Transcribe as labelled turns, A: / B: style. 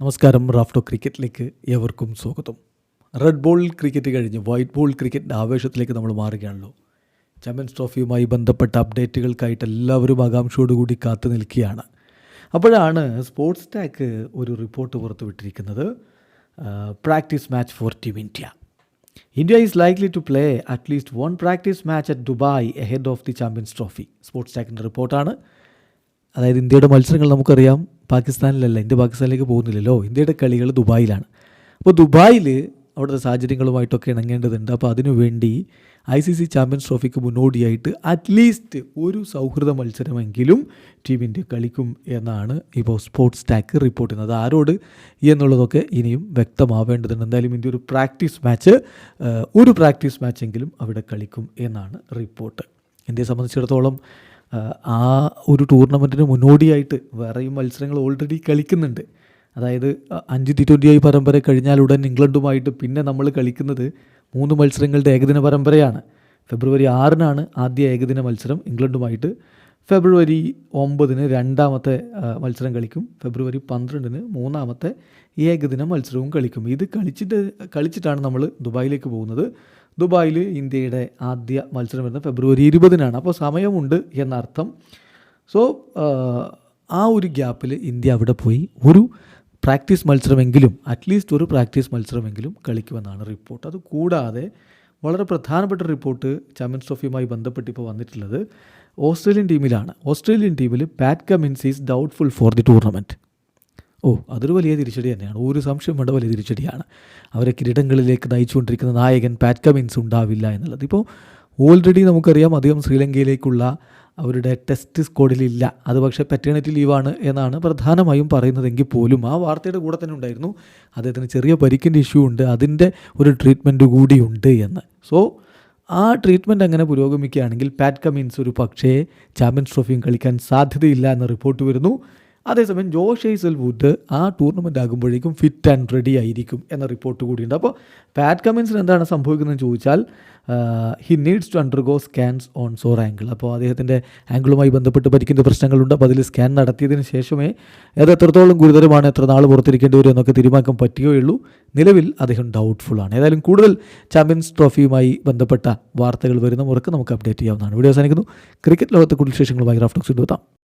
A: നമസ്കാരം റാഫ്റ്റോ ക്രിക്കറ്റിലേക്ക് ഏവർക്കും സ്വാഗതം. റെഡ് ബോൾ ക്രിക്കറ്റ് കഴിഞ്ഞ് വൈറ്റ് ബോൾ ക്രിക്കറ്റിന്റെ ആവേശത്തിലേക്ക് നമ്മൾ മാറുകയാണല്ലോ. ചാമ്പ്യൻസ് ട്രോഫിയുമായി ബന്ധപ്പെട്ട അപ്ഡേറ്റുകൾക്കായിട്ട് എല്ലാവരും ആകാംക്ഷയോടുകൂടി കാത്തു നിൽക്കുകയാണ്. അപ്പോഴാണ് സ്പോർട്സ് ടാക്ക് ഒരു report പുറത്തുവിട്ടിരിക്കുന്നത് practice match for team India India is likely to play at least one practice match at Dubai ahead of the champions trophy sports ടാക്കിന്റെ റിപ്പോർട്ടാണ് അതായത് ഇന്ത്യയുടെ മത്സരങ്ങൾ നമുക്കറിയാം. പാകിസ്ഥാനിലല്ല ഇന്ത്യ പാകിസ്ഥാനിലേക്ക് പോകുന്നില്ലല്ലോ. ഇന്ത്യയുടെ കളികൾ ദുബായിലാണ്. അപ്പോൾ ദുബായിൽ അവിടുത്തെ സാഹചര്യങ്ങളുമായിട്ടൊക്കെ ഇണങ്ങേണ്ടതുണ്ട്. അപ്പോൾ അതിനുവേണ്ടി ഐ സി സി ചാമ്പ്യൻസ് ട്രോഫിക്ക് മുന്നോടിയായിട്ട് അറ്റ്ലീസ്റ്റ് ഒരു സൗഹൃദ മത്സരമെങ്കിലും ടീം ഇന്ത്യ കളിക്കും എന്നാണ് ഇപ്പോൾ സ്പോർട്സ് ടാക്ക് റിപ്പോർട്ട് ചെയ്യുന്നത്. ആരോട് എന്നുള്ളതൊക്കെ ഇനിയും വ്യക്തമാവേണ്ടതുണ്ട്. എന്തായാലും ഇന്ത്യ ഒരു പ്രാക്ടീസ് മാച്ച് ഒരു പ്രാക്ടീസ് മാച്ചെങ്കിലും അവിടെ കളിക്കും എന്നാണ് റിപ്പോർട്ട് ഇന്ത്യയെ സംബന്ധിച്ചിടത്തോളം ആ ഒരു ടൂർണമെന്റിന് മുന്നോടിയായിട്ട് വേറെയും മത്സരങ്ങൾ ഓൾറെഡി കളിക്കുന്നുണ്ട്. അതായത് അഞ്ച് ടി ട്വന്റി ഐ പരമ്പര കഴിഞ്ഞാലുടൻ ഇംഗ്ലണ്ടുമായിട്ട് പിന്നെ നമ്മൾ കളിക്കുന്നത് മൂന്ന് മത്സരങ്ങളുടെ ഏകദിന പരമ്പരയാണ്. ഫെബ്രുവരി ആറിനാണ് ആദ്യ ഏകദിന മത്സരം ഇംഗ്ലണ്ടുമായിട്ട്. ഫെബ്രുവരി ഒമ്പതിന് രണ്ടാമത്തെ മത്സരം കളിക്കും. ഫെബ്രുവരി പന്ത്രണ്ടിന് മൂന്നാമത്തെ ഏകദിന മത്സരവും കളിക്കും. ഇത് കളിച്ചിട്ട് കളിച്ചിട്ടാണ് നമ്മൾ ദുബായിലേക്ക് പോകുന്നത്. ദുബായിൽ ഇന്ത്യയുടെ ആദ്യ മത്സരം വരുന്നത് ഫെബ്രുവരി ഇരുപതിനാണ്. അപ്പോൾ സമയമുണ്ട് എന്നർത്ഥം. സോ ആ ഒരു ഗ്യാപ്പിൽ ഇന്ത്യ അവിടെ പോയി ഒരു പ്രാക്ടീസ് മത്സരമെങ്കിലും അറ്റ്ലീസ്റ്റ് ഒരു പ്രാക്ടീസ് മത്സരമെങ്കിലും കളിക്കുമെന്നാണ് റിപ്പോർട്ട്. അത് കൂടാതെ വളരെ പ്രധാനപ്പെട്ട റിപ്പോർട്ട് ചാമ്പ്യൻസ് ട്രോഫിയുമായി ബന്ധപ്പെട്ട് ഇപ്പോൾ വന്നിട്ടുള്ളത്. ഓസ്ട്രേലിയൻ ടീമിലാണ്. ഓസ്ട്രേലിയൻ ടീമിൽ Pat Cummins is doubtful for the tournament. ഓ അതൊരു വലിയ തിരിച്ചടി തന്നെയാണ്. ഒരു സംശയം വേണ്ട വലിയ തിരിച്ചടിയാണ്. അവരെ കിരീടങ്ങളിലേക്ക് നയിച്ചുകൊണ്ടിരിക്കുന്ന നായകൻ പാറ്റ് കമിൻസ് ഉണ്ടാവില്ല എന്നുള്ളത്. ഇപ്പോൾ ഓൾറെഡി നമുക്കറിയാം അദ്ദേഹം ശ്രീലങ്കയിലേക്കുള്ള അവരുടെ ടെസ്റ്റ് സ്ക്വാഡിലില്ല അത് പക്ഷേ പെറ്റേണിറ്റി ലീവാണ് എന്നാണ് പ്രധാനമായും പറയുന്നതെങ്കിൽ പോലും ആ വാർത്തയുടെ കൂടെ തന്നെ ഉണ്ടായിരുന്നു. അദ്ദേഹത്തിന് ചെറിയ പരിക്കിന്റെ ഇഷ്യൂ ഉണ്ട്. അതിന്റെ ഒരു ട്രീറ്റ്മെന്റ് കൂടിയുണ്ട് എന്ന്. സോ ആ ട്രീറ്റ്മെന്റ് അങ്ങനെ പുരോഗമിക്കുകയാണെങ്കിൽ പാറ്റ് കമിൻസ് ഒരു പക്ഷേ ചാമ്പ്യൻസ് ട്രോഫിയും കളിക്കാൻ സാധ്യതയില്ല എന്ന റിപ്പോർട്ട് വരുന്നു. അതേസമയം ജോഷ് വുഡ് ആ ടൂർണമെന്റ് ആകുമ്പോഴേക്കും ഫിറ്റ് ആൻഡ് റെഡി ആയിരിക്കും എന്ന റിപ്പോർട്ട് കൂടിയുണ്ട്. അപ്പോൾ പാറ്റ് കമിൻസിന് എന്താണ് സംഭവിക്കുന്നതെന്ന് ചോദിച്ചാൽ he needs to undergo scans on sore ankle അപ്പോൾ അദ്ദേഹത്തിന്റെ ആംഗിളുമായി ബന്ധപ്പെട്ട് പരിക്കിന്റെ പ്രശ്നങ്ങളുണ്ട്. അപ്പോൾ അതിൽ സ്കാൻ നടത്തിയതിന് ശേഷമേ അത് എത്രത്തോളം ഗുരുതരമാണ് എത്ര നാൾ പുറത്തിരിക്കേണ്ടി വരും എന്നൊക്കെ തീരുമാനിക്കാൻ പറ്റുകയുള്ളൂ. നിലവിൽ അദ്ദേഹം ഡൗട്ട്ഫുൾ ആണ്. ഏതായാലും കൂടുതൽ ചാമ്പ്യൻസ് ട്രോഫിയുമായി ബന്ധപ്പെട്ട വാർത്തകൾ വരുന്ന മുറക്ക് നമുക്ക് അപ്ഡേറ്റ് ചെയ്യാവുന്നതാണ്. വീഡിയോ അവസാനിക്കുന്നു. ക്രിക്കറ്റ് ലോകത്തെ കൂടുതൽ വിശേഷങ്ങളുമായി റാഫ്റ്റോക്സ് എത്താം.